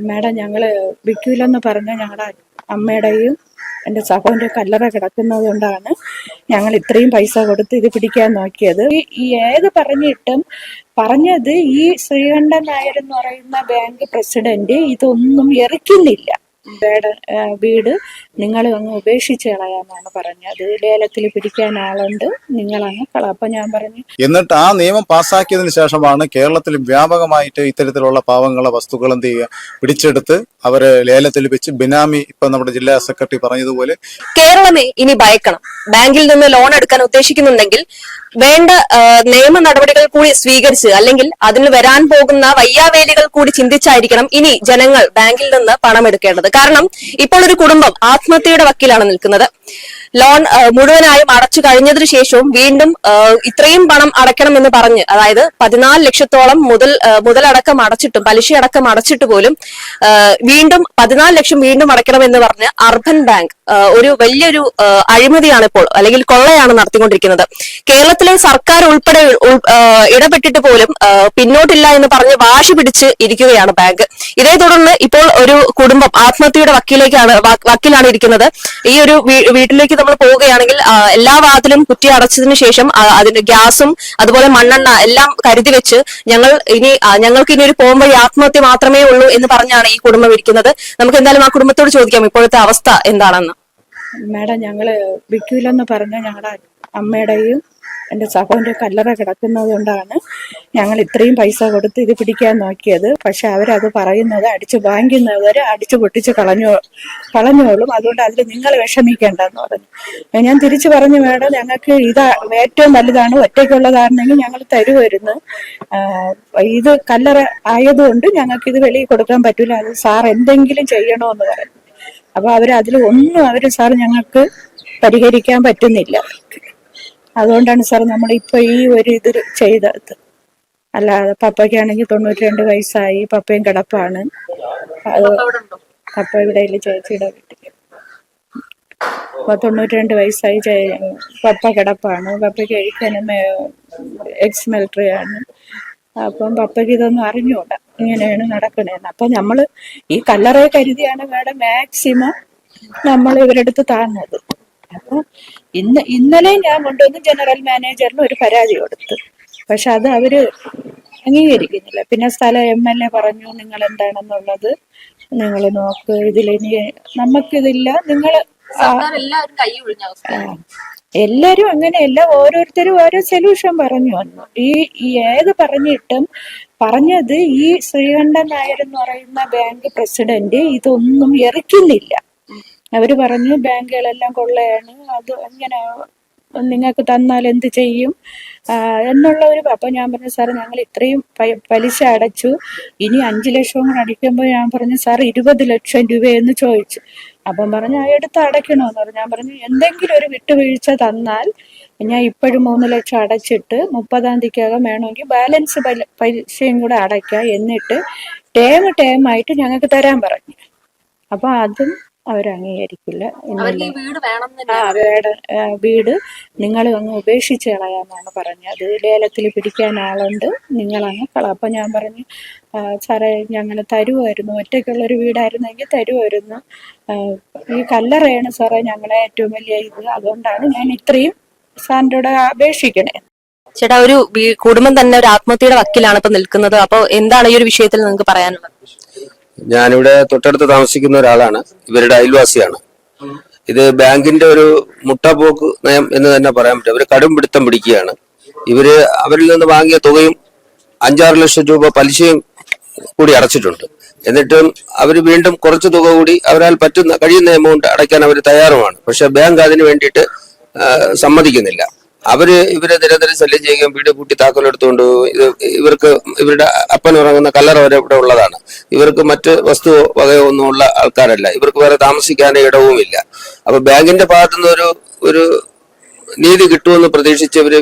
Madam ഞങ്ങൾ വിൽക്കൂലെന്ന് പറഞ്ഞ ഞങ്ങളുടെ അമ്മയുടെയും എന്റെ സഹോദരന്റെ കല്ലറ കിടക്കുന്നത് കൊണ്ടാണ് ഞങ്ങൾ ഇത്രയും പൈസ കൊടുത്ത് ഇത് പിടിക്കാൻ നോക്കിയത്. ഈ ഏത് പറഞ്ഞിട്ടും പറഞ്ഞത് ഈ ശ്രീകണ്ഠൻ നായർ എന്ന് പറയുന്ന ബാങ്ക് പ്രസിഡന്റ് ഇതൊന്നും എറിക്കുന്നില്ല. വേട നിങ്ങൾ അങ്ങ് ഉപേക്ഷിച്ച് കളയാന്നാണ് പറഞ്ഞത്. ലേലത്തിൽ പിടിക്കാൻ ആളുണ്ട്. നിങ്ങൾ അങ്ങ് കള. അപ്പൊ ഞാൻ പറഞ്ഞു എന്നിട്ട് ആ നിയമം പാസ്സാക്കിയതിനു ശേഷമാണ് കേരളത്തിൽ വ്യാപകമായിട്ട് ഇത്തരത്തിലുള്ള പാവങ്ങളെ വസ്തുക്കൾ എന്ത് ചെയ്യുക? പിടിച്ചെടുത്ത് അവരെ ലേലത്തിൽ വെച്ച് ബിനാമി ഇപ്പൊ നമ്മുടെ ജില്ലാ സെക്രട്ടറി പറഞ്ഞതുപോലെ കേരളമേ ഇനി ഭയക്കണം. ബാങ്കിൽ നിന്ന് ലോൺ എടുക്കാൻ ഉദ്ദേശിക്കുന്നുണ്ടെങ്കിൽ വേണ്ട നിയമ നടപടികൾ കൂടി സ്വീകരിച്ച് അല്ലെങ്കിൽ അതിന് വരാൻ പോകുന്ന വയ്യാവേലികൾ കൂടി ചിന്തിച്ചായിരിക്കണം ഇനി ജനങ്ങൾ ബാങ്കിൽ നിന്ന് പണം എടുക്കേണ്ടത്. കാരണം ഇപ്പോൾ ഒരു കുടുംബം ആത്മഹത്യയുടെ വക്കീലാണ് നിൽക്കുന്നത്. ലോൺ മുഴുവനായും അടച്ചു കഴിഞ്ഞതിനു ശേഷവും വീണ്ടും ഇത്രയും പണം അടയ്ക്കണമെന്ന് പറഞ്ഞ് അതായത് പതിനാല് ലക്ഷത്തോളം മുതൽ മുതലടക്കം അടച്ചിട്ടും പലിശയടക്കം അടച്ചിട്ട് പോലും വീണ്ടും പതിനാല് ലക്ഷം വീണ്ടും അടയ്ക്കണമെന്ന് പറഞ്ഞ് അർബൻ ബാങ്ക് ഒരു വലിയൊരു അഴിമതിയാണ് ഇപ്പോൾ അല്ലെങ്കിൽ കൊള്ളയാണ് നടത്തിക്കൊണ്ടിരിക്കുന്നത്. കേരളത്തിലെ സർക്കാർ ഉൾപ്പെടെ ഉൾ- ഇടപെട്ടിട്ട് പോലും പിന്നോട്ടില്ല എന്ന് പറഞ്ഞ് വാശി പിടിച്ച് ഇരിക്കുകയാണ് ബാങ്ക്. ഇതേ തുടർന്ന് ഇപ്പോൾ ഒരു കുടുംബം ആത്മഹത്യയുടെ വക്കീലേക്കാണ് വക്കീലാണ് ഇരിക്കുന്നത്. ഈ ഒരു വീട്ടിലേക്ക് നമ്മൾ പോവുകയാണെങ്കിൽ എല്ലാ വാതിലും കുറ്റി അടച്ചതിന് ശേഷം അതിന് ഗ്യാസും അതുപോലെ മണ്ണെണ്ണ എല്ലാം കരുതി വെച്ച് ഞങ്ങൾ ഇനി ഞങ്ങൾക്ക് ഇനി ഒരു പോകുമ്പോൾ ആത്മഹത്യ മാത്രമേ ഉള്ളൂ എന്ന് പറഞ്ഞാണ് ഈ കുടുംബം ഇരിക്കുന്നത്. നമുക്ക് എന്തായാലും ആ കുടുംബത്തോട് ചോദിക്കാം ഇപ്പോഴത്തെ അവസ്ഥ എന്താണെന്ന്. മാഡം ഞങ്ങൾ വിൽക്കൂലെന്ന് പറഞ്ഞ ഞങ്ങളുടെ അമ്മയുടെയും എന്റെ സഹോദരന്റെ കല്ലറ കിടക്കുന്നത് കൊണ്ടാണ് ഞങ്ങൾ ഇത്രയും പൈസ കൊടുത്ത് ഇത് പിടിക്കാൻ നോക്കിയത്. പക്ഷെ അവരത് പറയുന്നത് അടിച്ച് വാങ്ങിക്കുന്നവർ അടിച്ചു പൊട്ടിച്ച് കളഞ്ഞു കളഞ്ഞോളും. അതുകൊണ്ട് അതിൽ നിങ്ങൾ വിഷമിക്കേണ്ടെന്ന് പറഞ്ഞു. ഞാൻ തിരിച്ചു പറഞ്ഞു മേഡം ഞങ്ങൾക്ക് ഇത് ഏറ്റവും വലുതാണ് ഒറ്റയ്ക്കുള്ളതാണെങ്കിൽ ഞങ്ങൾ തരുമായിരുന്നു ഇത് കല്ലറ ആയതുകൊണ്ട് ഞങ്ങൾക്ക് ഇത് വെളിയിൽ കൊടുക്കാൻ പറ്റൂല. അത് സാർ എന്തെങ്കിലും ചെയ്യണമെന്ന് പറഞ്ഞു. അപ്പൊ അവർ അതിൽ ഒന്നും അവർ സാർ ഞങ്ങൾക്ക് പരിഹരിക്കാൻ പറ്റുന്നില്ല. അതുകൊണ്ടാണ് സാർ നമ്മൾ ഇപ്പൊ ഈ ഒരു ഇത് ചെയ്തത്. അല്ലാതെ പപ്പയ്ക്കാണെങ്കിൽ തൊണ്ണൂറ്റി രണ്ട് വയസ്സായി പപ്പയും കിടപ്പാണ്. അത് പപ്പ ഇവിടെ ഇല്ല ചേച്ചിയുടെ വീട്ടിൽ അപ്പൊ തൊണ്ണൂറ്റി രണ്ട് വയസ്സായി പപ്പ കിടപ്പാണ്. പപ്പയ്ക്ക് കഴിക്കാനും എക്സ് മിലിറ്ററി ആണ് അപ്പം പപ്പയ്ക്ക് ഇതൊന്നും അറിഞ്ഞുകൂടാ ഇങ്ങനെയാണ് നടക്കണേന്ന്. അപ്പൊ നമ്മൾ ഈ കല്ലറയെ കരുതിയാണ് മേഡം മാക്സിമം നമ്മൾ ഇവരെടുത്ത് താഴ്ന്നത് അപ്പൊ ഇന്ന് ഇന്നലെ ഞാൻ കൊണ്ടുവന്ന് ജനറൽ മാനേജറിന് ഒരു പരാതി കൊടുത്തു. പക്ഷെ അത് അവർ അംഗീകരിക്കുന്നില്ല. പിന്നെ സ്ഥല എം എൽ എ പറഞ്ഞു നിങ്ങൾ എന്താണെന്നുള്ളത് നിങ്ങൾ നോക്ക്. ഇതിലിനി നമുക്കിതില്ല. നിങ്ങൾ എല്ലാരും അങ്ങനെയല്ല. ഓരോരുത്തരും ഓരോ സൊല്യൂഷൻ പറഞ്ഞു വന്നു. ഈ ഏത് പറഞ്ഞിട്ടും പറഞ്ഞത് ഈ ശ്രീകണ്ഠൻ നായർ എന്ന് പറയുന്ന ബാങ്ക് പ്രസിഡന്റ് ഇതൊന്നും എറിക്കുന്നില്ല. അവർ പറഞ്ഞു ബാങ്കുകളെല്ലാം കൊള്ളയാണ്. അത് എങ്ങനെ നിങ്ങൾക്ക് തന്നാൽ എന്ത് ചെയ്യും? എന്നുള്ള ഒരു അപ്പൊ ഞാൻ പറഞ്ഞു സാർ ഞങ്ങൾ ഇത്രയും പലിശ അടച്ചു. ഇനി അഞ്ചു ലക്ഷം കൂടെ അടിക്കുമ്പോൾ ഞാൻ പറഞ്ഞു സാർ ഇരുപത് ലക്ഷം രൂപയെന്ന് ചോദിച്ചു. അപ്പം പറഞ്ഞു ആ എടുത്ത് അടയ്ക്കണമെന്ന് പറഞ്ഞു. ഞാൻ പറഞ്ഞു എന്തെങ്കിലും ഒരു വിട്ടുവീഴ്ച തന്നാൽ ഞാൻ ഇപ്പോഴും മൂന്ന് ലക്ഷം അടച്ചിട്ട് മുപ്പതാം തീയതിക്കകം വേണമെങ്കിൽ ബാലൻസ് പലിശയും കൂടെ അടയ്ക്കാം എന്നിട്ട് ടേം ടേം ആയിട്ട് ഞങ്ങൾക്ക് തരാൻ പറഞ്ഞു. അപ്പൊ അതും അവർ അംഗീകരിക്കില്ല വീട് നിങ്ങൾ അങ്ങ് ഉപേക്ഷിച്ച് കളയാന്നാണ് പറഞ്ഞത്. ലേലത്തിൽ പിടിക്കാൻ ആളുണ്ട്. നിങ്ങൾ അങ്ങ് കള. അപ്പൊ ഞാൻ പറഞ്ഞു "ആ, സാറേ ഞങ്ങൾ തരുമായിരുന്നു ഒറ്റയ്ക്കുള്ള ഒരു വീടായിരുന്നെങ്കിൽ തരുമായിരുന്നു ഈ കല്ലറയാണ് സാറേ ഞങ്ങളെ ഏറ്റവും വലിയ ഇത്. അതുകൊണ്ടാണ് ഞാൻ ഇത്രയും സാറിന്റെ കൂടെ അപേക്ഷിക്കണേ. ചേട്ടാ ഒരു കുടുംബം തന്നെ ഒരു ആത്മഹത്യയുടെ വക്കിലാണ് ഇപ്പൊ നിൽക്കുന്നത്. അപ്പൊ എന്താണ് ഈ ഒരു വിഷയത്തിൽ നിങ്ങൾക്ക് പറയാനുള്ളത്? ഞാനിവിടെ തൊട്ടടുത്ത് താമസിക്കുന്ന ഒരാളാണ്. ഇവരുടെ അയൽവാസിയാണ്. ഇത് ബാങ്കിന്റെ ഒരു മുട്ടപോക്ക് നയം എന്ന് തന്നെ പറയാൻ പറ്റും. അവർ കടും പിടുത്തം പിടിക്കുകയാണ്. ഇവർ അവരിൽ നിന്ന് വാങ്ങിയ തുകയും അഞ്ചാറ് ലക്ഷം രൂപ പലിശയും കൂടി അടച്ചിട്ടുണ്ട്. എന്നിട്ടും അവർ വീണ്ടും കുറച്ച് തുക കൂടി അവരാൽ പറ്റുന്ന കഴിയുന്ന എമൗണ്ട് അടയ്ക്കാൻ അവർ തയ്യാറുമാണ്. പക്ഷെ ബാങ്ക് അതിന് വേണ്ടിയിട്ട് സമ്മതിക്കുന്നില്ല. അവർ ഇവരെ നിരന്തരം ശല്യം ചെയ്യുകയും വീട് പൂട്ടി താക്കോലെടുത്തുകൊണ്ട് ഇവർക്ക് ഇവരുടെ അപ്പൻ ഉറങ്ങുന്ന കല്ലറ വരെ ഇവിടെ ഉള്ളതാണ്. ഇവർക്ക് മറ്റ് വസ്തു വകയോ ഒന്നും ഉള്ള ആൾക്കാരല്ല. ഇവർക്ക് വേറെ താമസിക്കാൻ ഇടവുമില്ല. അപ്പൊ ബാങ്കിന്റെ ഭാഗത്തുനിന്ന് ഒരു ഒരു നീതി കിട്ടുമെന്ന് പ്രതീക്ഷിച്ച് ഇവർ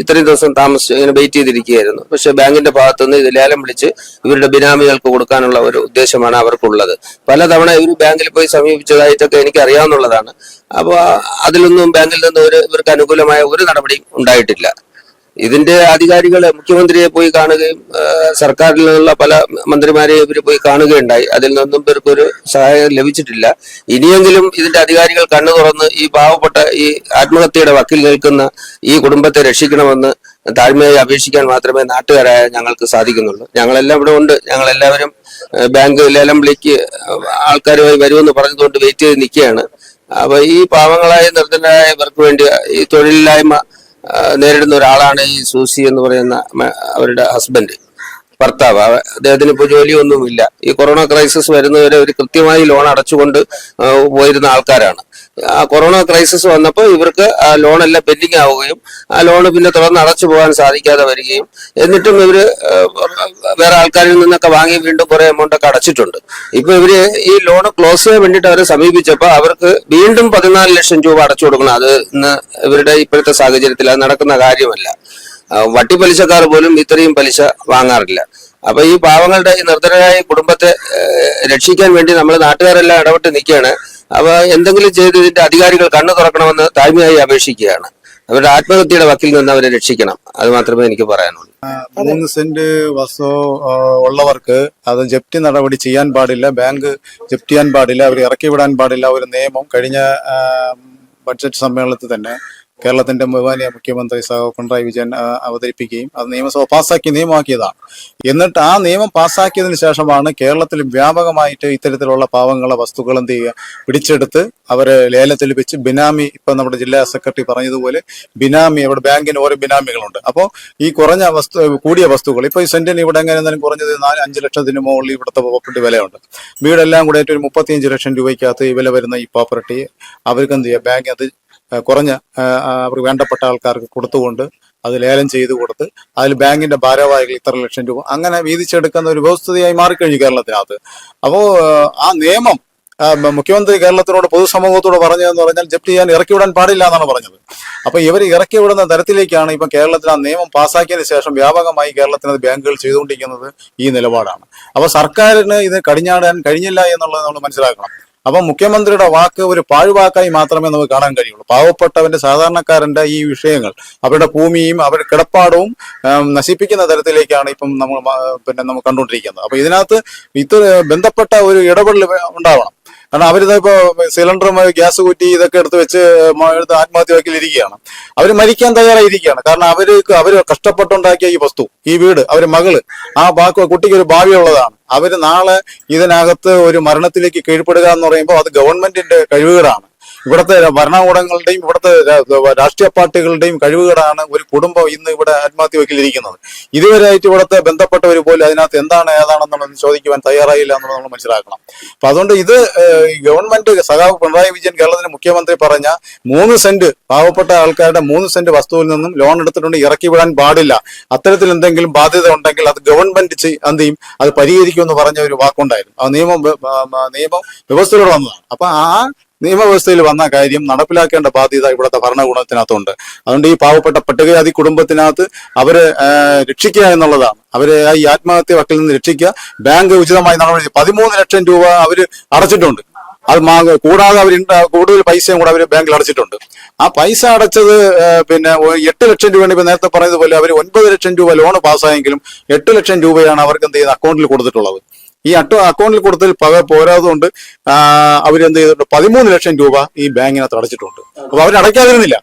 ഇത്രയും ദിവസം താമസിച്ച് ഇങ്ങനെ വെയിറ്റ് ചെയ്തിരിക്കുകയായിരുന്നു. പക്ഷെ ബാങ്കിന്റെ ഭാഗത്തുനിന്ന് ഇത് ലേലം വിളിച്ച് ഇവരുടെ ബിനാമികൾക്ക് കൊടുക്കാനുള്ള ഒരു ഉദ്ദേശമാണ് അവർക്കുള്ളത്. പലതവണ ഇവർ ബാങ്കിൽ പോയി സമീപിച്ചതായിട്ടൊക്കെ എനിക്ക് അറിയാവുന്നതാണ് അപ്പോൾ അതിലൊന്നും ബാങ്കിൽ നിന്ന് ഒരു ഇവർക്ക് അനുകൂലമായ ഒരു നടപടിയും ഉണ്ടായിട്ടില്ല. ഇതിന്റെ അധികാരികൾ മുഖ്യമന്ത്രിയെ പോയി കാണുകയും സർക്കാരിൽ നിന്നുള്ള പല മന്ത്രിമാരെ ഇവർ പോയി കാണുകയുണ്ടായി. അതിൽ നിന്നും ഇവർക്കൊരു സഹായം ലഭിച്ചിട്ടില്ല. ഇനിയെങ്കിലും ഇതിന്റെ അധികാരികൾ കണ്ണു തുറന്ന് ഈ പാവപ്പെട്ട ഈ ആത്മഹത്യയുടെ വക്കിൽ നിൽക്കുന്ന ഈ കുടുംബത്തെ രക്ഷിക്കണമെന്ന് താഴ്മയായി അപേക്ഷിക്കാൻ മാത്രമേ നാട്ടുകാരായ ഞങ്ങൾക്ക് സാധിക്കുന്നുള്ളൂ. ഞങ്ങളെല്ലാം ഇവിടെ ഉണ്ട്. ഞങ്ങളെല്ലാവരും ബാങ്ക് ലേലം വിളിക്ക് ആൾക്കാരുമായി വരുമെന്ന് പറഞ്ഞതുകൊണ്ട് വെയിറ്റ് ചെയ്ത് നിൽക്കുകയാണ്. അപ്പൊ ഈ പാവങ്ങളായ നിർദ്ധനരായ ഇവർക്ക് വേണ്ടി ഈ തൊഴിലില്ലായ്മ നേരിടുന്ന ഒരാളാണ് ഈ സൂസി എന്ന് പറയുന്ന അവരുടെ ഹസ്ബൻഡ് ഭർത്താവ്. അദ്ദേഹത്തിന് ഇപ്പോൾ ജോലിയൊന്നുമില്ല. ഈ കൊറോണ ക്രൈസിസ് വരുന്നവരെ ഒരു കൃത്യമായി ലോൺ അടച്ചുകൊണ്ട് പോയിരുന്ന ആൾക്കാരാണ്. ആ കൊറോണ ക്രൈസിസ് വന്നപ്പോൾ ഇവർക്ക് ആ ലോൺ എല്ലാം പെൻഡിങ് ആവുകയും ആ ലോൺ പിന്നെ തുടർന്ന് അടച്ചു പോകാൻ സാധിക്കാതെ വരികയും എന്നിട്ടും ഇവർ വേറെ ആൾക്കാരിൽ നിന്നൊക്കെ വാങ്ങി വീണ്ടും കുറെ എമൗണ്ട് ഒക്കെ അടച്ചിട്ടുണ്ട്. ഇപ്പൊ ഇവർ ഈ ലോൺ ക്ലോസ് ചെയ്യാൻ വേണ്ടിയിട്ട് അവരെ സമീപിച്ചപ്പോൾ അവർക്ക് വീണ്ടും പതിനാല് ലക്ഷം രൂപ അടച്ചു കൊടുക്കണം. അത് ഇന്ന് ഇവരുടെ ഇപ്പോഴത്തെ സാഹചര്യത്തിൽ അത് നടക്കുന്ന കാര്യമല്ല. വട്ടിപ്പലിശക്കാർ പോലും ഇത്രയും പലിശ വാങ്ങാറില്ല. അപ്പൊ ഈ പാവങ്ങളുടെ ഈ നിർദ്ധനരായ കുടുംബത്തെ രക്ഷിക്കാൻ വേണ്ടി നമ്മൾ നാട്ടുകാരെല്ലാം ഇടപെട്ട് നിൽക്കുകയാണ്. അപ്പൊ എന്തെങ്കിലും ചെയ്ത് ഇതിന്റെ അധികാരികൾ കണ്ണു തുറക്കണമെന്ന് താഴ്മയായി അപേക്ഷിക്കുകയാണ്. അവരുടെ ആത്മഹത്യയുടെ വക്കിൽ നിന്ന് അവരെ രക്ഷിക്കണം. അത് മാത്രമേ എനിക്ക് പറയാനുള്ളൂ. മൂന്ന് സെന്റ് വസ്തു ഉള്ളവർക്ക് അത് ജപ്തി നടപടി ചെയ്യാൻ പാടില്ല. ബാങ്ക് ജപ്തി ചെയ്യാൻ പാടില്ല. അവർ ഇറക്കി വിടാൻ പാടില്ല. ഒരു നിയമം കഴിഞ്ഞ ബഡ്ജറ്റ് സമ്മേളനത്തിൽ തന്നെ കേരളത്തിന്റെ മുഖാലിയ മുഖ്യമന്ത്രി സഹ പിണറായി വിജയൻ അവതരിപ്പിക്കുകയും അത് നിയമസഭ പാസ്സാക്കി നിയമമാക്കിയതാണ്. എന്നിട്ട് ആ നിയമം പാസ്സാക്കിയതിനു ശേഷമാണ് കേരളത്തിൽ വ്യാപകമായിട്ട് ഇത്തരത്തിലുള്ള പാവങ്ങളെ വസ്തുക്കൾ എന്ത് ചെയ്യുക? പിടിച്ചെടുത്ത് അവരെ ലേലത്തിൽ വെച്ച് ബിനാമി ഇപ്പൊ നമ്മുടെ ജില്ലാ സെക്രട്ടറി പറഞ്ഞതുപോലെ ബിനാമി അവിടെ ബാങ്കിന് ഓരോ ബിനാമികളുണ്ട്. അപ്പോൾ ഈ കുറഞ്ഞ വസ്തു കൂടിയ വസ്തുക്കൾ ഇപ്പൊ ഈ സെന്റിന് ഇവിടെ എങ്ങനെ കുറഞ്ഞത് നാല് അഞ്ച് ലക്ഷത്തിന് മുകളിൽ ഇവിടുത്തെ പ്രോപ്പർട്ടി വിലയുണ്ട്. വീടെല്ലാം കൂടെ ഒരു മുപ്പത്തിയഞ്ച് ലക്ഷം രൂപയ്ക്കകത്ത് ഈ വില വരുന്ന ഈ പ്രോപ്പർട്ടി അവർക്ക് എന്ത് ചെയ്യുക? ബാങ്ക് അത് കുറഞ്ഞ അവർക്ക് വേണ്ടപ്പെട്ട ആൾക്കാർക്ക് കൊടുത്തുകൊണ്ട് അത് ലേലം ചെയ്തു കൊടുത്ത് അതിൽ ബാങ്കിന്റെ ഭാരവാഹികൾ ഇത്ര ലക്ഷം രൂപ അങ്ങനെ വീതിച്ചെടുക്കുന്ന ഒരു വ്യവസ്ഥയായി മാറിക്കഴിഞ്ഞു കേരളത്തിനകത്ത്. അപ്പോ ആ നിയമം മുഖ്യമന്ത്രി കേരളത്തിനോട് പൊതുസമൂഹത്തോട് പറഞ്ഞതെന്ന് പറഞ്ഞാൽ ജപ്തി ചെയ്യാൻ ഇറക്കി വിടാൻ പാടില്ല എന്നാണ് പറഞ്ഞത്. അപ്പൊ ഇവർ ഇറക്കി വിടുന്ന തരത്തിലേക്കാണ് ഇപ്പൊ കേരളത്തിൽ ആ നിയമം പാസ്സാക്കിയതിനു ശേഷം വ്യാപകമായി കേരളത്തിനത് ബാങ്കുകൾ ചെയ്തുകൊണ്ടിരിക്കുന്നത് ഈ നിലപാടാണ്. അപ്പൊ സർക്കാരിന് ഇത് കടിഞ്ഞാടാൻ കഴിഞ്ഞില്ല എന്നുള്ളത് നമ്മൾ മനസ്സിലാക്കണം. അപ്പൊ മുഖ്യമന്ത്രിയുടെ വാക്ക് ഒരു പാഴ്വാക്കായി മാത്രമേ നമുക്ക് കാണാൻ കഴിയുള്ളൂ. പാവപ്പെട്ടവന്റെ സാധാരണക്കാരന്റെ ഈ വിഷയങ്ങൾ അവരുടെ ഭൂമിയും അവരുടെ കിടപ്പാടവും നശിപ്പിക്കുന്ന തരത്തിലേക്കാണ് ഇപ്പം നമ്മൾ പിന്നെ നമ്മൾ കണ്ടുകൊണ്ടിരിക്കുന്നത്. അപ്പൊ ഇതിനകത്ത് ഇത് ബന്ധപ്പെട്ട ഒരു ഇടപെടൽ ഉണ്ടാവണം. കാരണം അവരിത് ഇപ്പോ സിലിണ്ടറും ഗ്യാസ് കുറ്റി ഇതൊക്കെ എടുത്ത് വെച്ച് എടുത്ത് ആത്മഹത്യ വക്കിലിരിക്കുകയാണ് അവർ മരിക്കാൻ തയ്യാറായിരിക്കുകയാണ്. കാരണം അവർക്ക് അവർ കഷ്ടപ്പെട്ടുണ്ടാക്കിയ ഈ വസ്തു ഈ വീട് അവർ മകൾ ആ ബാക്ക് കുട്ടിക്ക് ഒരു ഭാവിയുള്ളതാണ് അവർ നാളെ ഇതിനകത്ത് ഒരു മരണത്തിലേക്ക് കീഴ്പ്പെടുക എന്ന് പറയുമ്പോൾ അത് ഗവൺമെന്റിന്റെ കഴിവുകളാണ്. ഇവിടുത്തെ ഭരണകൂടങ്ങളുടെയും ഇവിടുത്തെ രാഷ്ട്രീയ പാർട്ടികളുടെയും കഴിവുകളാണ് ഒരു കുടുംബം ഇന്ന് ഇവിടെ ആത്മഹത്യ വയ്ക്കലിരിക്കുന്നത് ഇതുവരെയായിട്ട് ഇവിടുത്തെ ബന്ധപ്പെട്ടവർ പോലും അതിനകത്ത് എന്താണ് ഏതാണെന്നുള്ളത് ചോദിക്കുവാൻ തയ്യാറായില്ല എന്നുള്ളത് നമ്മൾ മനസ്സിലാക്കണം. അപ്പൊ അതുകൊണ്ട് ഇത് ഗവൺമെന്റ് സഖാവ് പിണറായി വിജയൻ കേരളത്തിന്റെ മുഖ്യമന്ത്രി പറഞ്ഞ മൂന്ന് സെന്റ് പാവപ്പെട്ട ആൾക്കാരുടെ മൂന്ന് സെന്റ് വസ്തുവിൽ നിന്നും ലോൺ എടുത്തിട്ടുണ്ട് ഇറക്കി വിടാൻ പാടില്ല. അത്തരത്തിൽ എന്തെങ്കിലും ബാധ്യത ഉണ്ടെങ്കിൽ അത് ഗവൺമെന്റ് എന്ത് ചെയ്യും? അത് പരിഹരിക്കുമെന്ന് പറഞ്ഞ ഒരു വാക്കുണ്ടായിരുന്നു. ആ നിയമം നിയമം വ്യവസ്ഥയിലൂടെ വന്നതാണ്. അപ്പൊ ആ നിയമവ്യവസ്ഥയിൽ വന്ന കാര്യം നടപ്പിലാക്കേണ്ട ബാധ്യത ഇവിടുത്തെ ഭരണകൂടത്തിനകത്തുണ്ട്. അതുകൊണ്ട് ഈ പാവപ്പെട്ട പട്ടികജാതി കുടുംബത്തിനകത്ത് അവരെ രക്ഷിക്കുക എന്നുള്ളതാണ്. അവരെ ഈ ആത്മഹത്യ വക്കിൽ നിന്ന് രക്ഷിക്കുക. ബാങ്ക് ഉചിതമായി നടപടി പതിമൂന്ന് ലക്ഷം രൂപ അവർ അടച്ചിട്ടുണ്ട്. അത് കൂടാതെ അവർ കൂടുതൽ പൈസയും കൂടെ അവർ ബാങ്കിൽ അടച്ചിട്ടുണ്ട്. ആ പൈസ അടച്ചത് പിന്നെ എട്ട് ലക്ഷം രൂപയാണ് ഇപ്പൊ നേരത്തെ പറഞ്ഞതുപോലെ അവർ ഒൻപത് ലക്ഷം രൂപ ലോൺ പാസ്സായെങ്കിലും എട്ട് ലക്ഷം രൂപയാണ് അവർക്ക് എന്ത് ചെയ്യുന്നത് അക്കൗണ്ടിൽ കൊടുത്തിട്ടുള്ളത്. ഈ അട്ട അക്കൗണ്ടിൽ കൊടുത്തതിൽ പക പോരാതുകൊണ്ട് അവരെന്ത് ചെയ്തിട്ടുണ്ട്? പതിമൂന്ന് ലക്ഷം രൂപ ഈ ബാങ്കിനകത്ത് അടച്ചിട്ടുണ്ട്. അപ്പൊ അവരടയ്ക്കാതിരുന്നില്ല.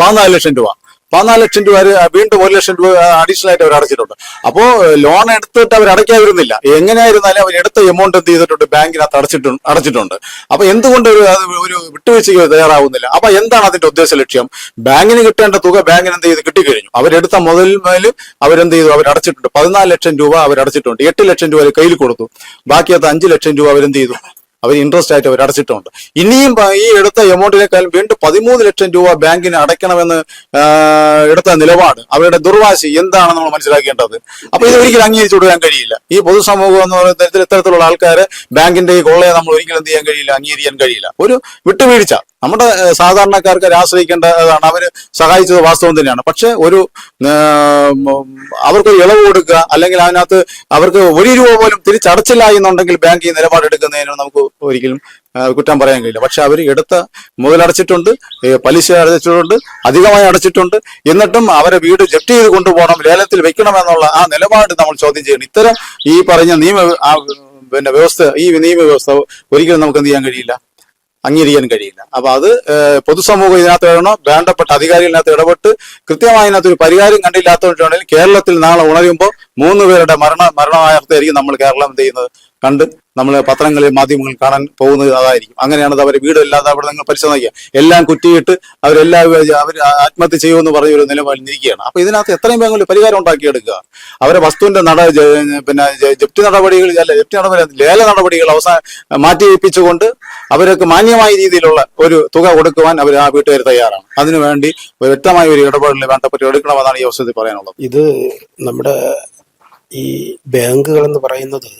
പതിനാല് ലക്ഷം രൂപ. പതിനാല് ലക്ഷം രൂപ വീണ്ടും ഒരു ലക്ഷം രൂപ അഡീഷണൽ ആയിട്ട് അവർ അടച്ചിട്ടുണ്ട്. അപ്പോ ലോൺ എടുത്തിട്ട് അവർ അടയ്ക്കാതിരുന്നില്ല. എങ്ങനെയായിരുന്നാലും അവർ എടുത്ത എമൗണ്ട് എന്ത് ചെയ്തിട്ടുണ്ട്? ബാങ്കിനകത്ത് അടച്ചിട്ടുണ്ട് അടച്ചിട്ടുണ്ട്. അപ്പൊ എന്തുകൊണ്ട് ഒരു ഒരു വിട്ടുവീഴ്ചയ്ക്ക് തയ്യാറാവുന്നില്ല? അപ്പൊ എന്താണ് അതിന്റെ ഉദ്ദേശ ലക്ഷ്യം? ബാങ്കിന് കിട്ടേണ്ട തുക ബാങ്കിന് എന്ത് ചെയ്ത് കിട്ടിക്കഴിഞ്ഞു. അവരെടുത്ത മുതൽ മേൽ അവരെന്ത് ചെയ്തു? അവർ അടച്ചിട്ടുണ്ട്. പതിനാല് ലക്ഷം രൂപ അവർ അടച്ചിട്ടുണ്ട്. എട്ട് ലക്ഷം രൂപ കയ്യിൽ കൊടുത്തു. ബാക്കി അത് അഞ്ച് ലക്ഷം രൂപ അവരെന്ത് ചെയ്തു? അവർ ഇൻട്രസ്റ്റ് ആയിട്ട് അവർ അടച്ചിട്ടുണ്ട്. ഇനിയും ഈ എടുത്ത എമൗണ്ടിനേക്കാൾ വീണ്ടും പതിമൂന്ന് ലക്ഷം രൂപ ബാങ്കിന് അടയ്ക്കണമെന്ന് എടുത്ത നിലപാട് അവരുടെ ദുർവാശി എന്താണ് നമ്മൾ മനസ്സിലാക്കേണ്ടത്. അപ്പൊ ഇത് ഒരിക്കലും അംഗീകരിച്ചു കൊടുക്കാൻ കഴിയില്ല. ഈ പൊതുസമൂഹം എന്ന് പറയുന്ന ഇത്തരത്തിലുള്ള ആൾക്കാരെ ബാങ്കിന്റെ ഈ കൊള്ളയെ നമ്മൾ ഒരിക്കലും എന്ത് ചെയ്യാൻ കഴിയില്ല അംഗീകരിക്കാൻ കഴിയില്ല. ഒരു വിട്ടുവീഴ്ച. നമ്മുടെ സാധാരണക്കാർക്ക് ആശ്രയിക്കേണ്ടതാണ്. അവർ സഹായിച്ചത് വാസ്തവം തന്നെയാണ്. പക്ഷെ ഒരു അവർക്ക് ഇളവ് കൊടുക്കുക അല്ലെങ്കിൽ അതിനകത്ത് അവർക്ക് ഒരു രൂപ പോലും തിരിച്ചടച്ചില്ല എന്നുണ്ടെങ്കിൽ ബാങ്ക് ഈ നിലപാടെടുക്കുന്നതിന് നമുക്ക് ഒരിക്കലും കുറ്റം പറയാൻ കഴിയില്ല. പക്ഷെ അവർ എടുത്ത മുതലടച്ചിട്ടുണ്ട് പലിശ അടച്ചിട്ടുണ്ട് അധികമായി അടച്ചിട്ടുണ്ട്. എന്നിട്ടും അവരെ വീട് ജപ്തി ചെയ്ത് കൊണ്ടുപോകണം ലേലത്തിൽ വെക്കണം എന്നുള്ള ആ നിലപാട് നമ്മൾ ചോദ്യം ചെയ്യണം. ഇത്തരം ഈ പറഞ്ഞ നിയമ പിന്നെ വ്യവസ്ഥ ഈ നിയമ വ്യവസ്ഥ ഒരിക്കലും നമുക്ക് എന്ത് ചെയ്യാൻ കഴിയില്ല. അംഗീകരിക്കാൻ കഴിയില്ല. അപ്പൊ അത് പൊതുസമൂഹം ഇതിനകത്ത് ഇടണോ വേണ്ടപ്പെട്ട അധികാരികളിനകത്ത് ഇടപെട്ട് കൃത്യമായി ഇതിനകത്ത് ഒരു പരിഹാരം കണ്ടില്ലാത്തതുകൊണ്ടാണെങ്കിൽ കേരളത്തിൽ നാളെ ഉണരുമ്പോൾ മൂന്ന് പേരുടെ മരണ മരണമായർത്തായിരിക്കും നമ്മൾ കേരളം എന്ത് ചെയ്യുന്നത്? കണ്ട് നമ്മൾ പത്രങ്ങളിൽ മാധ്യമങ്ങളിൽ കാണാൻ പോകുന്നത് അതായിരിക്കും. അങ്ങനെയാണ് അവർ വീടില്ലാതെ അവിടെ നിങ്ങൾ പരിശോധിക്കുക എല്ലാം കുറ്റിയിട്ട് അവരെല്ലാം അവർ ആത്മഹത്യ ചെയ്യുമെന്ന് പറഞ്ഞ ഒരു നിൽക്കുകയാണ് അപ്പൊ ഇതിനകത്ത് എത്രയും വേഗം പരിഹാരം ഉണ്ടാക്കിയെടുക്കുക. അവരെ വസ്തുവിന്റെ നട പിന്നെ ജപ്തി നടപടികൾ അല്ല ജപ്തി നടപടി ലേല നടപടികൾ അവസാന മാറ്റിവെപ്പിച്ചുകൊണ്ട് അവർക്ക് മാന്യമായ രീതിയിലുള്ള ഒരു തുക കൊടുക്കുവാൻ അവർ ആ വീട്ടുകാർ തയ്യാറാണ്. അതിനുവേണ്ടി വ്യക്തമായ ഒരു ഇടപെടൽ വേണ്ടപ്പെട്ട് എടുക്കണമെന്നാണ് ഈ അവസരത്തിൽ പറയാനുള്ളത്. ഇത് നമ്മുടെ ഈ ബാങ്കുകൾ എന്ന് പറയുന്നത്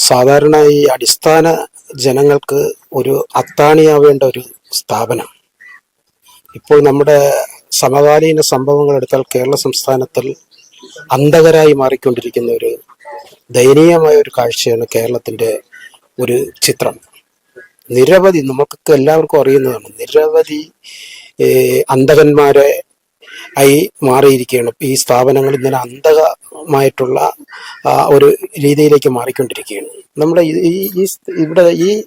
സാധാരണ ഈ അടിസ്ഥാന ജനങ്ങൾക്ക് ഒരു അത്താണിയാവേണ്ട ഒരു സ്ഥാപനം. ഇപ്പോൾ നമ്മുടെ സമകാലീന സംഭവങ്ങൾ എടുത്താൽ കേരള സംസ്ഥാനത്തിൽ അന്ധകരായി മാറിക്കൊണ്ടിരിക്കുന്ന ഒരു ദയനീയമായ ഒരു കാഴ്ചയാണ് കേരളത്തിന്റെ ഒരു ചിത്രം. നിരവധി നമുക്ക് എല്ലാവർക്കും അറിയുന്നതാണ് നിരവധി അന്ധകന്മാരെ ആയി മാറിയിരിക്കുകയാണ്. ഈ സ്ഥാപനങ്ങൾ ഇങ്ങനെ അന്ധകമായിട്ടുള്ള ആ, ഒരു രീതിയിലേക്ക് മാറിക്കൊണ്ടിരിക്കുകയാണ്. നമ്മുടെ ഈ- ഇവിടെ ഈ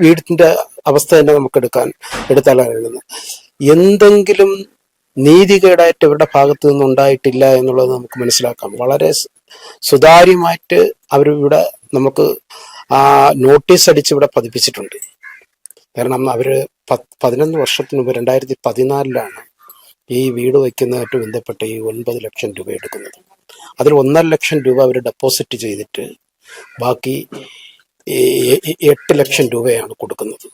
വീടിന്റെ അവസ്ഥ തന്നെ നമുക്ക് എടുക്കാൻ എടുത്താൽ അറിയുന്നത് എന്തെങ്കിലും നീതികേടായിട്ട് ഇവരുടെ ഭാഗത്ത് നിന്ന് ഉണ്ടായിട്ടില്ല എന്നുള്ളത് നമുക്ക് മനസ്സിലാക്കാം. വളരെ സുതാര്യമായിട്ട് അവരിവിടെ നമുക്ക് ആ നോട്ടീസ് അടിച്ച് ഇവിടെ പതിപ്പിച്ചിട്ടുണ്ട്. കാരണം പത്ത് പതിനൊന്ന് വർഷത്തിന് മുമ്പ് രണ്ടായിരത്തി പതിനാലിലാണ് ഈ വീട് വയ്ക്കുന്നതായിട്ട് ബന്ധപ്പെട്ട് ഈ ഒൻപത് ലക്ഷം രൂപ എടുക്കുന്നത്. അതിൽ ഒന്നര ലക്ഷം രൂപ അവർ ഡെപ്പോസിറ്റ് ചെയ്തിട്ട് ബാക്കി എട്ട് ലക്ഷം രൂപയാണ് കൊടുക്കുന്നത്.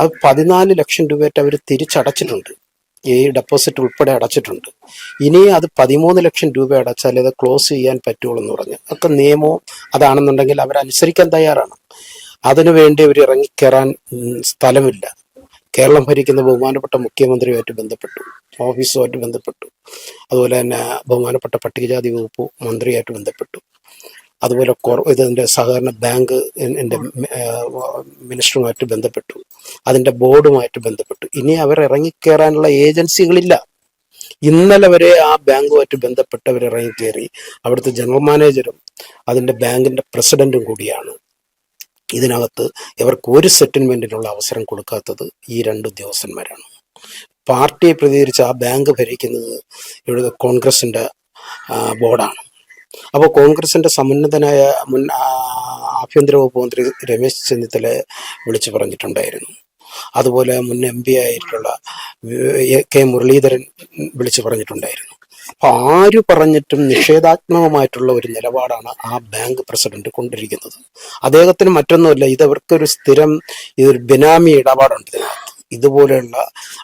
അത് പതിനാല് ലക്ഷം രൂപയായിട്ട് അവർ തിരിച്ചടച്ചിട്ടുണ്ട്. ഈ ഡെപ്പോസിറ്റ് ഉൾപ്പെടെ അടച്ചിട്ടുണ്ട്. ഇനി അത് പതിമൂന്ന് ലക്ഷം രൂപ അടച്ചാൽ അത് ക്ലോസ് ചെയ്യാൻ പറ്റുള്ളൂ എന്ന് പറഞ്ഞു. അതൊക്കെ നിയമവും അതാണെന്നുണ്ടെങ്കിൽ അവരനുസരിക്കാൻ തയ്യാറാണ്. അതിനുവേണ്ടി അവർ ഇറങ്ങിക്കയറാൻ സ്ഥലമില്ല. കേരളം ഭരിക്കുന്ന ബഹുമാനപ്പെട്ട മുഖ്യമന്ത്രിയുമായിട്ട് ബന്ധപ്പെട്ടു ഓഫീസുമായിട്ട് ബന്ധപ്പെട്ടു. അതുപോലെ തന്നെ ബഹുമാനപ്പെട്ട പട്ടികജാതി വകുപ്പ് മന്ത്രിയായിട്ട് ബന്ധപ്പെട്ടു. അതുപോലെ ഇതിന്റെ സഹകരണ ബാങ്ക് എന്റെ മിനിസ്റ്ററുമായിട്ട് ബന്ധപ്പെട്ടു. അതിന്റെ ബോർഡുമായിട്ട് ബന്ധപ്പെട്ടു. ഇനി അവർ ഇറങ്ങിക്കയറാനുള്ള ഏജൻസികളില്ല. ഇന്നലെ വരെ ആ ബാങ്കുമായിട്ട് ബന്ധപ്പെട്ടവർ ഇറങ്ങിക്കയറി അവിടുത്തെ ജനറൽ മാനേജരും അതിന്റെ ബാങ്കിന്റെ പ്രസിഡന്റും കൂടിയാണ്. ഇതിനകത്ത് ഇവർക്ക് ഒരു സെറ്റിൽമെന്റിനുള്ള അവസരം കൊടുക്കാത്തത് ഈ രണ്ട് ഉദ്യോഗസ്ഥന്മാരാണ്. പാർട്ടിയെ പ്രതികരിച്ച് ആ ബാങ്ക് ഭരിക്കുന്നത് ഇവിടെ കോൺഗ്രസിന്റെ ബോർഡാണ്. അപ്പോൾ കോൺഗ്രസിന്റെ സമുന്നതനായ മുൻ ആഭ്യന്തര വകുപ്പ് മന്ത്രി രമേശ് ചെന്നിത്തല വിളിച്ചു പറഞ്ഞിട്ടുണ്ടായിരുന്നു. അതുപോലെ മുൻ എം പി ആയിട്ടുള്ള കെ മുരളീധരൻ വിളിച്ചു പറഞ്ഞിട്ടുണ്ടായിരുന്നു. അപ്പൊ ആര് പറഞ്ഞിട്ടും നിഷേധാത്മകമായിട്ടുള്ള ഒരു നിലപാടാണ് ആ ബാങ്ക് പ്രസിഡന്റ് കൊണ്ടിരിക്കുന്നത്. അദ്ദേഹത്തിന് മറ്റൊന്നുമല്ല ഇതവർക്കൊരു സ്ഥിരം ഇതൊരു ബിനാമി ഇടപാടുണ്ട് ഇതിനകത്ത്. ഇതുപോലെയുള്ള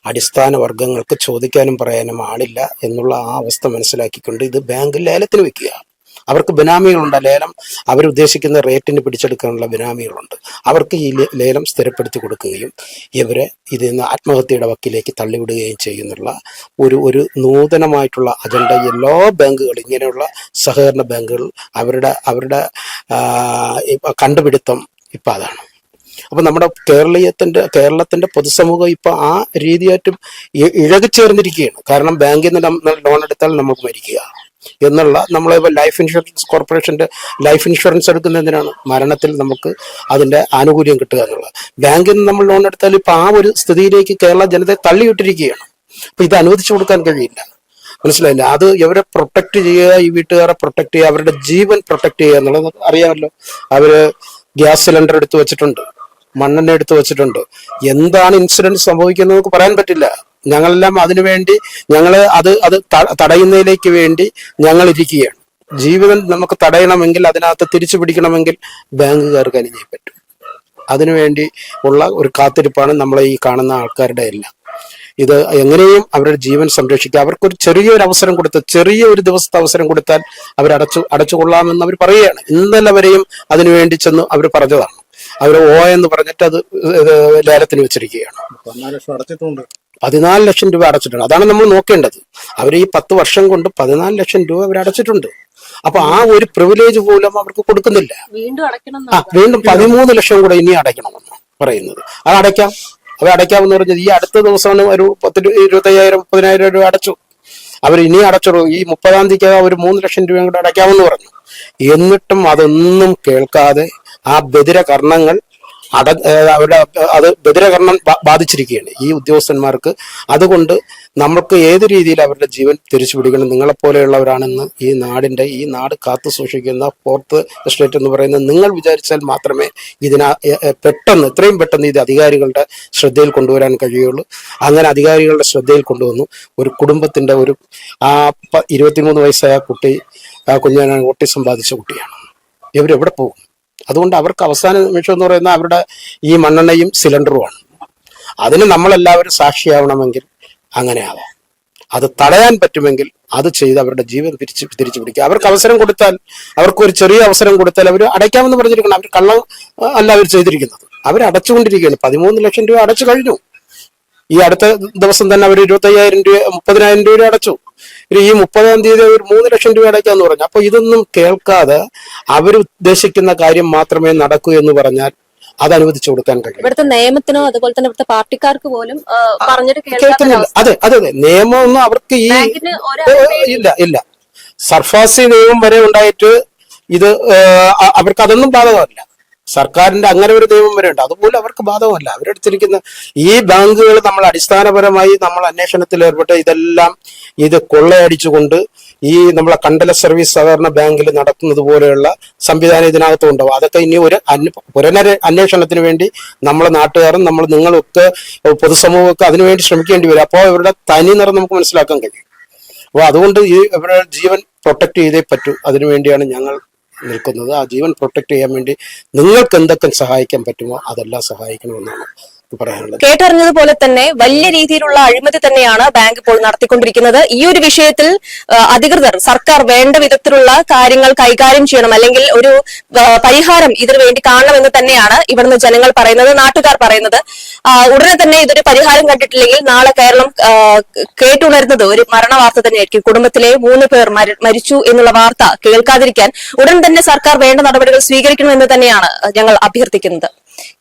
അടിസ്ഥാന വർഗങ്ങൾക്ക് ചോദിക്കാനും പറയാനും ആളില്ല എന്നുള്ള ആ അവസ്ഥ മനസ്സിലാക്കിക്കൊണ്ട് ഇത് ബാങ്ക് ലേലത്തിന് വെക്കുക അവർക്ക് ബിനാമികളുണ്ട് ലേലം. അവരുദ്ദേശിക്കുന്ന റേറ്റിന് പിടിച്ചെടുക്കാനുള്ള ബിനാമികളുണ്ട്. അവർക്ക് ഈ ലേലം സ്ഥിരപ്പെടുത്തി കൊടുക്കുകയും ഇവരെ ഇതിൽ നിന്ന് ആത്മഹത്യയുടെ വക്കിലേക്ക് തള്ളിവിടുകയും ചെയ്യുന്നുള്ള ഒരു ഒരു നൂതനമായിട്ടുള്ള അജണ്ട എല്ലാ ബാങ്കുകളും ഇങ്ങനെയുള്ള സഹകരണ ബാങ്കുകൾ അവരുടെ അവരുടെ കണ്ടുപിടുത്തം ഇപ്പം അതാണ്. അപ്പൊ നമ്മുടെ കേരളീയത്തിന്റെ കേരളത്തിന്റെ പൊതുസമൂഹം ഇപ്പൊ ആ രീതിയായിട്ടും ഇഴകിച്ചേർന്നിരിക്കുകയാണ് കാരണം ബാങ്കിൽ നിന്ന് ലോൺ എടുത്താൽ നമുക്ക് മരിക്കുക. എന്നുള്ള നമ്മൾ ലൈഫ് ഇൻഷുറൻസ് കോർപ്പറേഷന്റെ ലൈഫ് ഇൻഷുറൻസ് എടുക്കുന്നതിനാണ് മരണത്തിൽ നമുക്ക് അതിന്റെ ആനുകൂല്യം കിട്ടുക എന്നുള്ളത്. ബാങ്കിൽ നിന്ന് നമ്മൾ ലോൺ എടുത്താൽ ഇപ്പോൾ ആ ഒരു സ്ഥിതിയിലേക്ക് കേരള ജനതയെ തള്ളിയിട്ടിരിക്കുകയാണ്. അപ്പോൾ ഇത് അനുവദിച്ചു കൊടുക്കാൻ കഴിയില്ല. മനസ്സിലായില്ല? അത് ഇവരെ പ്രൊട്ടക്ട് ചെയ്യുക ഈ വീട്ടുകാരെ പ്രൊട്ടക്ട് ചെയ്യുക അവരുടെ ജീവൻ പ്രൊട്ടക്ട് ചെയ്യുക എന്നുള്ളത് അറിയാമല്ലോ. അവർ ഗ്യാസ് സിലിണ്ടർ എടുത്തു വെച്ചിട്ടുണ്ട്. മണ്ണെണ്ണ എടുത്തു വെച്ചിട്ടുണ്ട്. എന്താണ് ഇൻസിഡന്റ് സംഭവിക്കുന്നത് പറയാൻ പറ്റില്ല. ഞങ്ങളെല്ലാം അതിനുവേണ്ടി ഞങ്ങൾ അത് അത് തടയുന്നതിലേക്ക് വേണ്ടി ഞങ്ങൾ ഇരിക്കുകയാണ് ജീവിതം നമുക്ക് തടയണമെങ്കിൽ അതിനകത്ത് തിരിച്ചു പിടിക്കണമെങ്കിൽ ബാങ്കുകാർക്ക് അനുജയം പറ്റും. അതിനുവേണ്ടി ഉള്ള ഒരു കാത്തിരിപ്പാണ് നമ്മളെ ഈ കാണുന്ന ആൾക്കാരുടെ എല്ലാം. ഇത് എങ്ങനെയും അവരുടെ ജീവൻ സംരക്ഷിക്കുക. അവർക്കൊരു ചെറിയൊരു അവസരം കൊടുത്ത് ചെറിയ ഒരു ദിവസത്തെ അവസരം കൊടുത്താൽ അവർ അടച്ചു അടച്ചുകൊള്ളാമെന്ന് അവർ പറയുകയാണ്. ഇന്നലെ വരെയും അതിനുവേണ്ടി ചെന്ന് അവർ പറഞ്ഞതാണ്. അവർ ഓ എന്ന് പറഞ്ഞിട്ട് അത് ലേലത്തിന് വെച്ചിരിക്കുകയാണ്. പതിനാല് ലക്ഷം രൂപ അടച്ചിട്ടുണ്ട്. അതാണ് നമ്മൾ നോക്കേണ്ടത്. അവർ ഈ പത്ത് വർഷം കൊണ്ട് പതിനാല് ലക്ഷം രൂപ അവർ അടച്ചിട്ടുണ്ട്. അപ്പൊ ആ ഒരു പ്രിവിലേജ് പോലും അവർക്ക് കൊടുക്കുന്നില്ല. ആ വീണ്ടും പതിമൂന്ന് ലക്ഷം കൂടെ ഇനി അടയ്ക്കണമെന്ന് പറയുന്നത്. അത് അടയ്ക്കാം. അത് അടയ്ക്കാമെന്ന് പറഞ്ഞത് ഈ അടുത്ത ദിവസമാണ് ഒരു പത്ത് ഇരുപത്തയ്യായിരം മുപ്പതിനായിരം രൂപ അടച്ചു. അവർ ഇനി അടച്ചോളൂ. ഈ മുപ്പതാം തീയതിക്ക് ഒരു മൂന്ന് ലക്ഷം രൂപയും കൂടെ അടയ്ക്കാമെന്ന് പറഞ്ഞു. എന്നിട്ടും അതൊന്നും കേൾക്കാതെ ആ ബദിര കർണങ്ങൾ അട അവരുടെ അത് ബദിരകരണം ബാധിച്ചിരിക്കുകയാണ് ഈ ഉദ്യോഗസ്ഥന്മാർക്ക്. അതുകൊണ്ട് നമുക്ക് ഏത് രീതിയിൽ അവരുടെ ജീവൻ തിരിച്ചു പിടിക്കണം? നിങ്ങളെപ്പോലെയുള്ളവരാണെന്ന് ഈ നാടിന്റെ ഈ നാട് കാത്തു സൂക്ഷിക്കുന്ന ഫോർത്ത് എസ്റ്റേറ്റ് എന്ന് പറയുന്നത് നിങ്ങൾ വിചാരിച്ചാൽ മാത്രമേ ഇതിന പെട്ടെന്ന് എത്രയും പെട്ടെന്ന് ഇത് അധികാരികളുടെ ശ്രദ്ധയിൽ കൊണ്ടുവരാൻ കഴിയുള്ളൂ. അങ്ങനെ അധികാരികളുടെ ശ്രദ്ധയിൽ കൊണ്ടുവന്നു. ഒരു കുടുംബത്തിന്റെ ഒരു ആ ഇരുപത്തിമൂന്ന് വയസ്സായ കുട്ടി ആ കുഞ്ഞാനാണ് ഓട്ടിസം ബാധിച്ച കുട്ടിയാണ്. ഇവരെവിടെ പോകും? അതുകൊണ്ട് അവർക്ക് അവസാന നിമിഷം എന്ന് പറയുന്ന അവരുടെ ഈ മണ്ണെണ്ണയും സിലിണ്ടറുമാണ്. അതിന് നമ്മളെല്ലാവരും സാക്ഷിയാവണമെങ്കിൽ അങ്ങനെ ആവാം അത് തടയാൻ പറ്റുമെങ്കിൽ അത് ചെയ്ത് അവരുടെ ജീവൻ തിരിച്ച് തിരിച്ചു പിടിക്കുക. അവർക്ക് അവസരം കൊടുത്താൽ അവർക്ക് ഒരു ചെറിയ അവസരം കൊടുത്താൽ അവർ അടയ്ക്കാമെന്ന് പറഞ്ഞിരിക്കണം. അവർ കള്ളം അല്ല അവർ ചെയ്തിരിക്കുന്നത്. അവർ അടച്ചുകൊണ്ടിരിക്കുകയാണ്. പതിമൂന്ന് ലക്ഷം രൂപ അടച്ചു കഴിഞ്ഞു. ഈ അടുത്ത ദിവസം തന്നെ അവർ ഇരുപത്തയ്യായിരം രൂപ മുപ്പതിനായിരം രൂപ അടച്ചു. ഈ മുപ്പതാം തീയതി ഒരു മൂന്ന് ലക്ഷം രൂപ അടയ്ക്കാന്ന് പറഞ്ഞു. അപ്പൊ ഇതൊന്നും കേൾക്കാതെ അവർ ഉദ്ദേശിക്കുന്ന കാര്യം മാത്രമേ നടക്കൂ എന്ന് പറഞ്ഞാൽ അത് അനുവദിച്ചു കൊടുക്കാൻ കഴിയും ഇവിടുത്തെ നിയമത്തിനോ അതുപോലെ തന്നെ ഇവിടുത്തെ പാർട്ടിക്കാർക്ക് പോലും പറഞ്ഞിട്ട് കേൾക്കുന്നില്ല. അതെ അതെ അതെ. നിയമമൊന്നും അവർക്ക് ഈ ഇല്ല ഇല്ല. സർഫാസി നിയമം വരെ ഉണ്ടായിട്ട് ഇത് അവർക്ക് അതൊന്നും ബാധകമല്ല. സർക്കാരിന്റെ അങ്ങനെ ഒരു നിയമം വരെ ഉണ്ട് അതുപോലെ അവർക്ക് ബാധകമല്ല. അവരെടുത്തിരിക്കുന്ന ഈ ബാങ്കുകൾ നമ്മൾ അടിസ്ഥാനപരമായി നമ്മൾ അന്വേഷണത്തിൽ ഏർപ്പെട്ട് ഇതെല്ലാം ഇത് കൊള്ളയടിച്ചുകൊണ്ട് ഈ നമ്മളെ കണ്ടല സർവീസ് സഹകരണ ബാങ്കിൽ നടത്തുന്നത് പോലെയുള്ള സംവിധാനം ഇതിനകത്തും ഉണ്ടാവും. അതൊക്കെ ഇനി ഒരു പുനര അന്വേഷണത്തിന് വേണ്ടി നമ്മളെ നാട്ടുകാരും നമ്മൾ നിങ്ങളൊക്കെ പൊതുസമൂഹമൊക്കെ അതിനുവേണ്ടി ശ്രമിക്കേണ്ടി വരും. അപ്പോൾ ഇവരുടെ തനി നിറം നമുക്ക് മനസ്സിലാക്കാൻ കഴിയും. അപ്പോൾ അതുകൊണ്ട് ഈ ഇവരുടെ ജീവൻ പ്രൊട്ടക്ട് ചെയ്തേ പറ്റൂ. അതിനുവേണ്ടിയാണ് ഞങ്ങൾ നിൽക്കുന്നത്. ആ ജീവൻ പ്രൊട്ടക്ട് ചെയ്യാൻ വേണ്ടി നിങ്ങൾക്ക് എന്തൊക്കെ സഹായിക്കാൻ പറ്റുമോ അതെല്ലാം സഹായിക്കണമെന്നാണ്. കേട്ടറിഞ്ഞതുപോലെ തന്നെ വലിയ രീതിയിലുള്ള അഴിമതി തന്നെയാണ് ബാങ്ക് ഇപ്പോൾ നടത്തിക്കൊണ്ടിരിക്കുന്നത്. ഈ ഒരു വിഷയത്തിൽ അധികൃതർ സർക്കാർ വേണ്ട വിധത്തിലുള്ള കാര്യങ്ങൾ കൈകാര്യം ചെയ്യണം. അല്ലെങ്കിൽ ഒരു പരിഹാരം ഇതിനു വേണ്ടി കാണണമെന്ന് തന്നെയാണ് ഇവിടുന്ന് ജനങ്ങൾ പറയുന്നത് നാട്ടുകാർ പറയുന്നത്. ഉടനെ തന്നെ ഇതൊരു പരിഹാരം കണ്ടിട്ടില്ലെങ്കിൽ നാളെ കേരളം കേട്ടുണരുന്നത് ഒരു മരണ വാർത്ത തന്നെയായിരിക്കും. കുടുംബത്തിലെ മൂന്ന് പേർ മരിച്ചു എന്നുള്ള വാർത്ത കേൾക്കാതിരിക്കാൻ ഉടൻ തന്നെ സർക്കാർ വേണ്ട നടപടികൾ സ്വീകരിക്കണമെന്ന് തന്നെയാണ് ഞങ്ങൾ അഭ്യർത്ഥിക്കുന്നത്.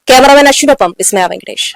ക്യാമറമാൻ അശ്വിനൊപ്പം വിസ്മയ വെങ്കടേഷ്.